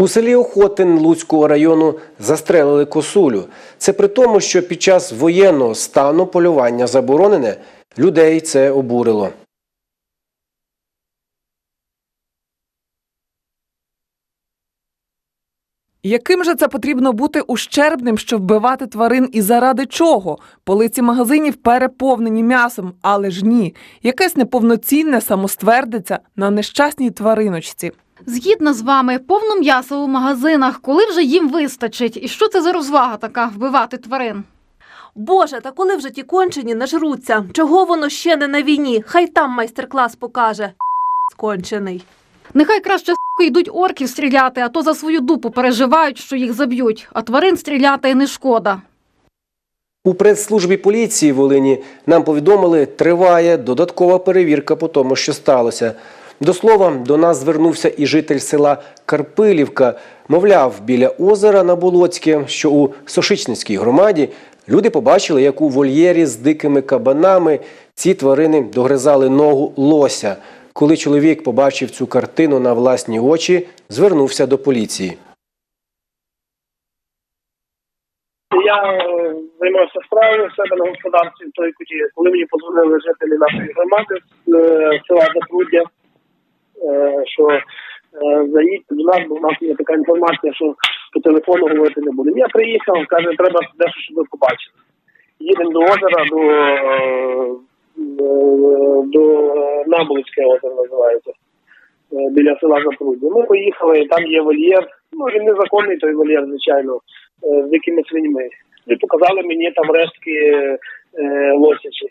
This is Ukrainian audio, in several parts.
У селі Охотин Луцького району застрелили косулю. Це при тому, що під час воєнного стану полювання заборонене, людей це обурило. Яким же це потрібно бути ущербним, щоб вбивати тварин і заради чого? Полиці магазинів переповнені м'ясом, але ж ні. Якесь неповноцінне самоствердиться на нещасній твариночці. Згідна з вами, повно м'яса у магазинах, коли вже їм вистачить? І що це за розвага така вбивати тварин? Боже, та коли вже ті кончені нажруться? Чого воно ще не на війні? Хай там майстер-клас покаже. Скончений. Нехай краще с**ки, йдуть орків стріляти, а то за свою дупу переживають, що їх заб'ють, а тварин стріляти не шкода. У прес-службі поліції Волині нам повідомили, триває додаткова перевірка по тому, що сталося. До слова, до нас звернувся і житель села Карпилівка. Мовляв, біля озера на Болоцьке, що у Сошичницькій громаді, люди побачили, як у вольєрі з дикими кабанами ці тварини догризали ногу лося. Коли чоловік побачив цю картину на власні очі, звернувся до поліції. Я е, займався справою в себе на господарстві той куті, коли мені подзвонили жителі нашої громади з е, села Запруддя, нас, бо в нас є така інформація, що по телефону говорити не будемо. Я приїхав, каже, треба дещо, щоб ви побачили. Їдемо до озера, до, е, е, до Наболицьке озеро називається, е, біля села Запруддя. Ми поїхали, там є вольєр. Ну, він незаконний той вольєр, звичайно, е, з дикими свиньми. І показали мені там рештки е, лосячі.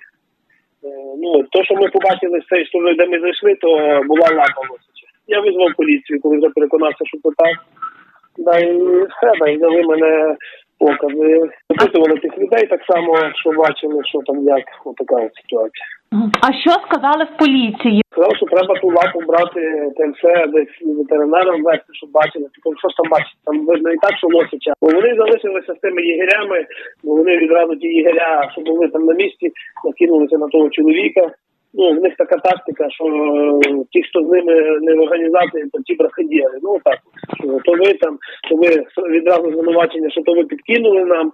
Е, ну, то, що ми побачили з цієї сторони, де ми зайшли, то була лапа лосяча. Я визвав поліцію, коли вже переконався, що це так. Да, і все, да, і взяли мене покази. Опитували тих людей так само, що бачили, що там як, отака ситуація. А що сказали в поліції? Сказав, що треба ту лапу брати, все десь ветеринаром вести, щоб бачили. Тільки що ж там бачить? Там видно і так, що лосяча. Бо вони залишилися з тими єгерями, бо вони відразу ті єгеря, що були там на місці, накинулися на того чоловіка. Ну, в них така тактика, що е, ті, хто з ними не в організації, то ті бракодіяли. Ну так, що то ви там, то ви відразу звинувачення, що то ви підкинули нам,